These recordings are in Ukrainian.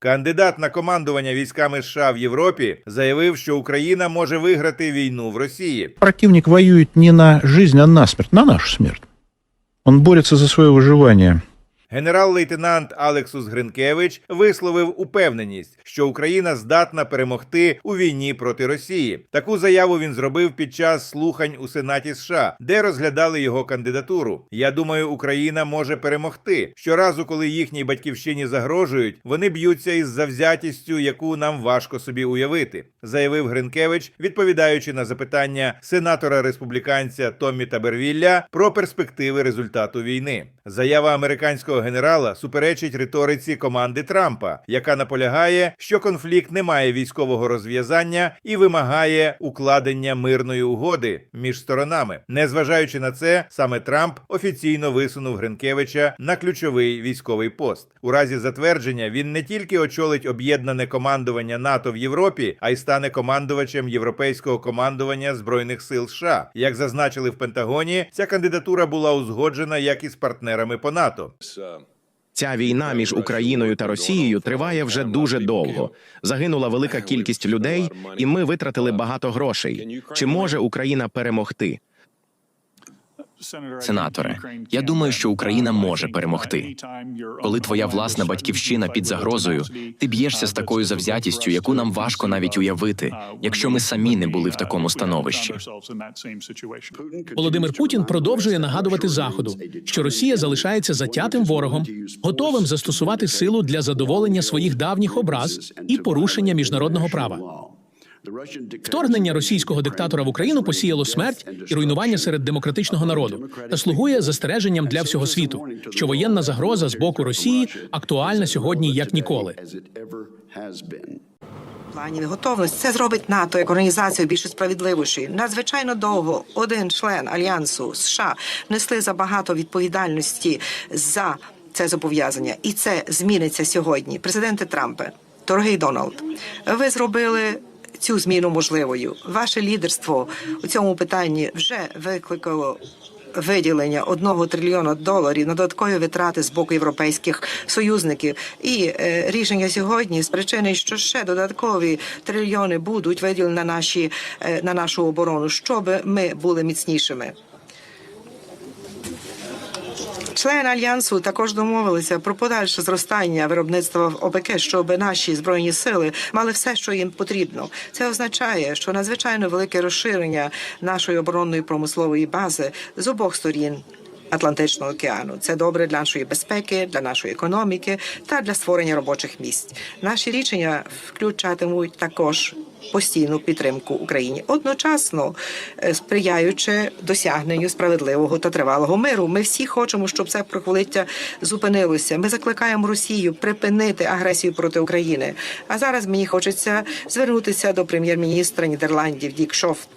Кандидат на командування військами США в Європі заявив, що Україна може виграти війну в Росії. Противник воює не на жизнь, а на смерть, на нашу смерть. Он бореться за своє выживание. Генерал-лейтенант Алексус Гринкевич висловив упевненість, що Україна здатна перемогти у війні проти Росії. Таку заяву він зробив під час слухань у Сенаті США, де розглядали його кандидатуру. Я думаю, Україна може перемогти. Щоразу, коли їхній батьківщині загрожують, вони б'ються із завзятістю, яку нам важко собі уявити, заявив Гринкевич, відповідаючи на запитання сенатора республіканця Томмі Табервілля про перспективи результату війни. Заява американського генерала суперечить риториці команди Трампа, яка наполягає, що конфлікт не має військового розв'язання і вимагає укладення мирної угоди між сторонами. Незважаючи на це, саме Трамп офіційно висунув Гринкевича на ключовий військовий пост. У разі затвердження він не тільки очолить об'єднане командування НАТО в Європі, а й стане командувачем європейського командування збройних сил США. Як зазначили в Пентагоні, ця кандидатура була узгоджена як із партнерами по НАТО. Ця війна між Україною та Росією триває вже дуже довго. Загинула велика кількість людей, і ми витратили багато грошей. Чи може Україна перемогти? Сенаторе, я думаю, що Україна може перемогти. Коли твоя власна батьківщина під загрозою, ти б'єшся з такою завзятістю, яку нам важко навіть уявити, якщо ми самі не були в такому становищі. Володимир Путін продовжує нагадувати заходу, що Росія залишається затятим ворогом, готовим застосувати силу для задоволення своїх давніх образ і порушення міжнародного права. Вторгнення російського диктатора в Україну посіяло смерть і руйнування серед демократичного народу та слугує застереженням для всього світу, що воєнна загроза з боку Росії актуальна сьогодні як ніколи. плані готовності. Це зробить НАТО як організацію більш справедливішою. Надзвичайно довго один член альянсу США несли забагато відповідальності за це зобов'язання, і це зміниться сьогодні. Президенте Трампе, дорогий Дональд, ви зробили. Цю зміну можливою. Ваше лідерство у цьому питанні вже викликало виділення одного трильйона доларів на додаткові витрати з боку європейських союзників. І е, рішення сьогодні спричинить, що ще додаткові трильйони будуть виділені на наші е, на нашу оборону, щоб ми були міцнішими. Члени альянсу також домовилися про подальше зростання виробництва в ОПК, щоб наші збройні сили мали все, що їм потрібно. Це означає, що надзвичайно велике розширення нашої оборонної промислової бази з обох сторін. Атлантичного океану це добре для нашої безпеки, для нашої економіки та для створення робочих місць. Наші рішення включатимуть також постійну підтримку Україні, одночасно е, сприяючи досягненню справедливого та тривалого миру. Ми всі хочемо, щоб це прохвалиття зупинилося. Ми закликаємо Росію припинити агресію проти України. А зараз мені хочеться звернутися до прем'єр-міністра Нідерландів Дік Шофт,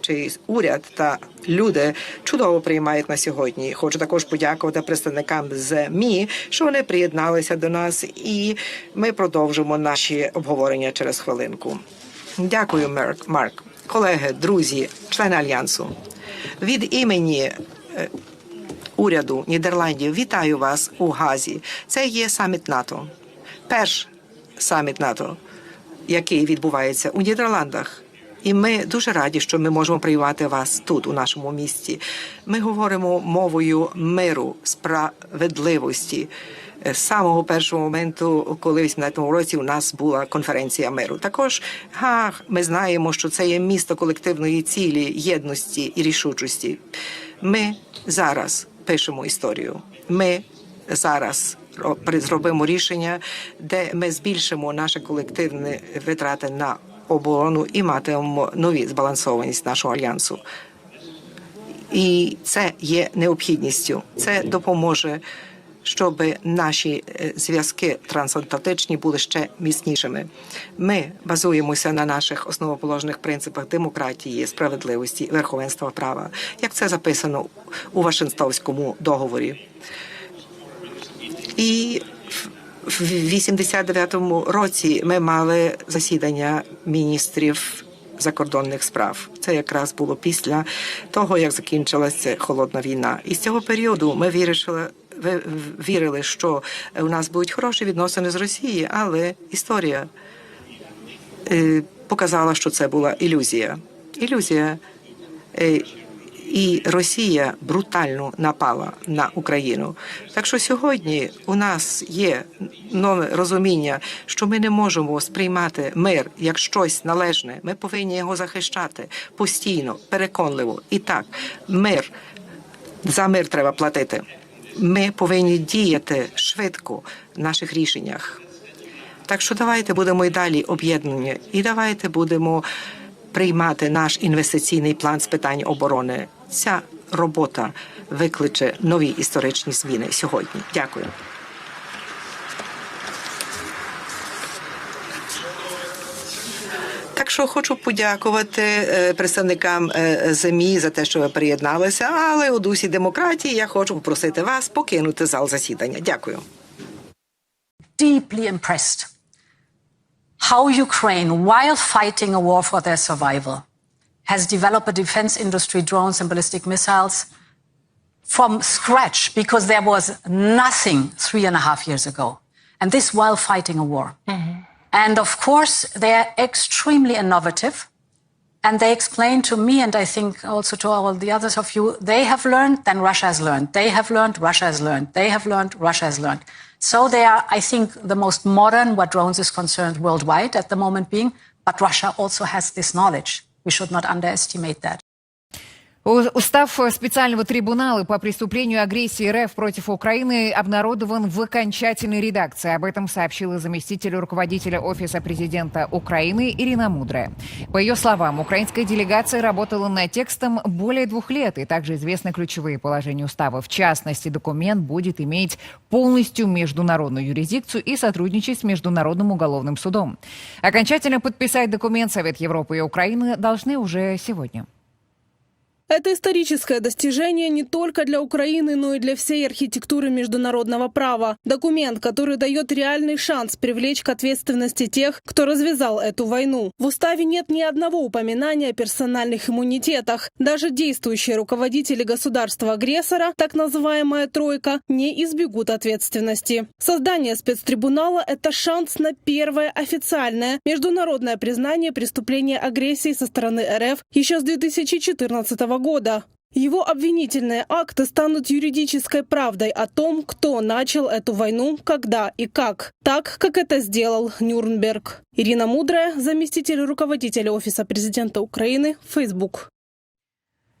чий уряд та люди чудово приймають на сьогодні. Хочу також подякувати представникам ЗМІ, що вони приєдналися до нас, і ми продовжимо наші обговорення через хвилинку. Дякую, Мерк, Марк. Колеги, друзі, члени альянсу. Від імені е, уряду Нідерландів вітаю вас у Газі. Це є саміт НАТО. Перш саміт НАТО, який відбувається у Нідерландах. І ми дуже раді, що ми можемо приймати вас тут, у нашому місті. Ми говоримо мовою миру, справедливості. З самого першого моменту, коли в 18-му році у нас була конференція миру. Також Гаг, ми знаємо, що це є місто колективної цілі, єдності і рішучості. Ми зараз пишемо історію. Ми зараз зробимо рішення, де ми збільшимо наші колективні витрати на оборону і матимемо нові збалансованість нашого альянсу. І це є необхідністю. Це допоможе, щоб наші е, зв'язки трансатлантичні були ще міцнішими. Ми базуємося на наших основоположних принципах демократії, справедливості, верховенства права, як це записано у Вашингтонському договорі. І в- в 89-му році ми мали засідання міністрів закордонних справ. Це якраз було після того, як закінчилася холодна війна. І з цього періоду ми вирішили ви- вірили, що у нас будуть хороші відносини з Росією, але історія е, показала, що це була ілюзія. Ілюзія. Е, І Росія брутально напала на Україну. Так що сьогодні у нас є нове розуміння, що ми не можемо сприймати мир як щось належне. Ми повинні його захищати постійно, переконливо. І так, мир за мир треба платити. Ми повинні діяти швидко в наших рішеннях. Так що давайте будемо і далі об'єднані, і давайте будемо приймати наш інвестиційний план з питань оборони. Ця робота викличе нові історичні зміни сьогодні. Дякую. Так що хочу подякувати е, представникам е, ЗМІ за те, що ви приєдналися. Але у дусі демократії я хочу попросити вас покинути зал засідання. Дякую. deeply impressed how Ukraine, while fighting a war for their survival, has developed a defense industry, drones and ballistic missiles from scratch because there was nothing three and a half years ago. And this while fighting a war. And of course, they are extremely innovative. And they explain to me, and I think also to all the others of you, they have learned, then Russia has learned. They have learned, Russia has learned. They have learned, Russia has learned. So they are, I think, the most modern what drones is concerned worldwide at the moment being. But Russia also has this knowledge. We should not underestimate that. Устав специального трибунала по преступлению агрессии РФ против Украины обнародован в окончательной редакции. Об этом сообщила заместитель руководителя Офиса президента Украины Ирина Мудрая. По ее словам, украинская делегация работала над текстом более двух лет, и также известны ключевые положения устава. В частности, документ будет иметь полностью международную юрисдикцию и сотрудничать с Международным уголовным судом. Окончательно подписать документ Совет Европы и Украины должны уже сегодня. Это историческое достижение не только для Украины, но и для всей архитектуры международного права. Документ, который дает реальный шанс привлечь к ответственности тех, кто развязал эту войну. В уставе нет ни одного упоминания о персональных иммунитетах. Даже действующие руководители государства-агрессора, так называемая «тройка», не избегут ответственности. Создание спецтрибунала – это шанс на первое официальное международное признание преступления агрессии со стороны РФ еще с 2014 года. Его обвинительные акты станут юридической правдой о том, кто начал эту войну, когда и как. Так, как это сделал Нюрнберг. Ирина Мудрая, заместитель руководителя Офиса президента Украины, Facebook.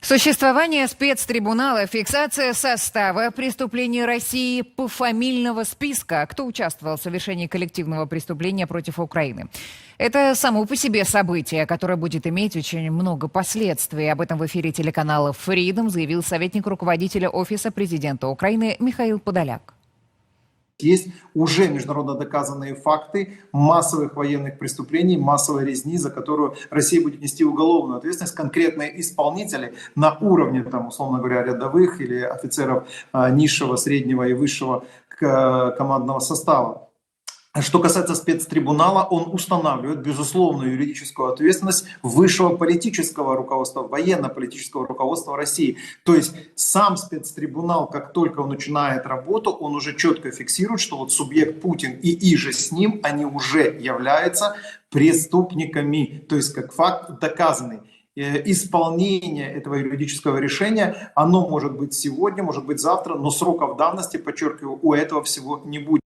Существование спецтрибунала, фиксация состава преступлений России пофамильного списка, кто участвовал в совершении коллективного преступления против Украины. Это само по себе событие, которое будет иметь очень много последствий. Об этом в эфире телеканала Freedom заявил советник руководителя Офиса президента Украины Михаил Подоляк. Есть уже международно доказанные факты массовых военных преступлений, массовой резни, за которую Россия будет нести уголовную ответственность, конкретные исполнители на уровне, там, условно говоря, рядовых или офицеров а, низшего, среднего и высшего к- командного состава. Что касается спецтрибунала, он устанавливает безусловную юридическую ответственность высшего политического руководства, военно-политического руководства России. То есть сам спецтрибунал, как только он начинает работу, он уже четко фиксирует, что вот субъект Путин и иже с ним, они уже являются преступниками. То есть как факт доказанный. Э, Исполнение этого юридического решения, оно может быть сегодня, может быть завтра, но сроков давности, подчеркиваю, у этого всего не будет.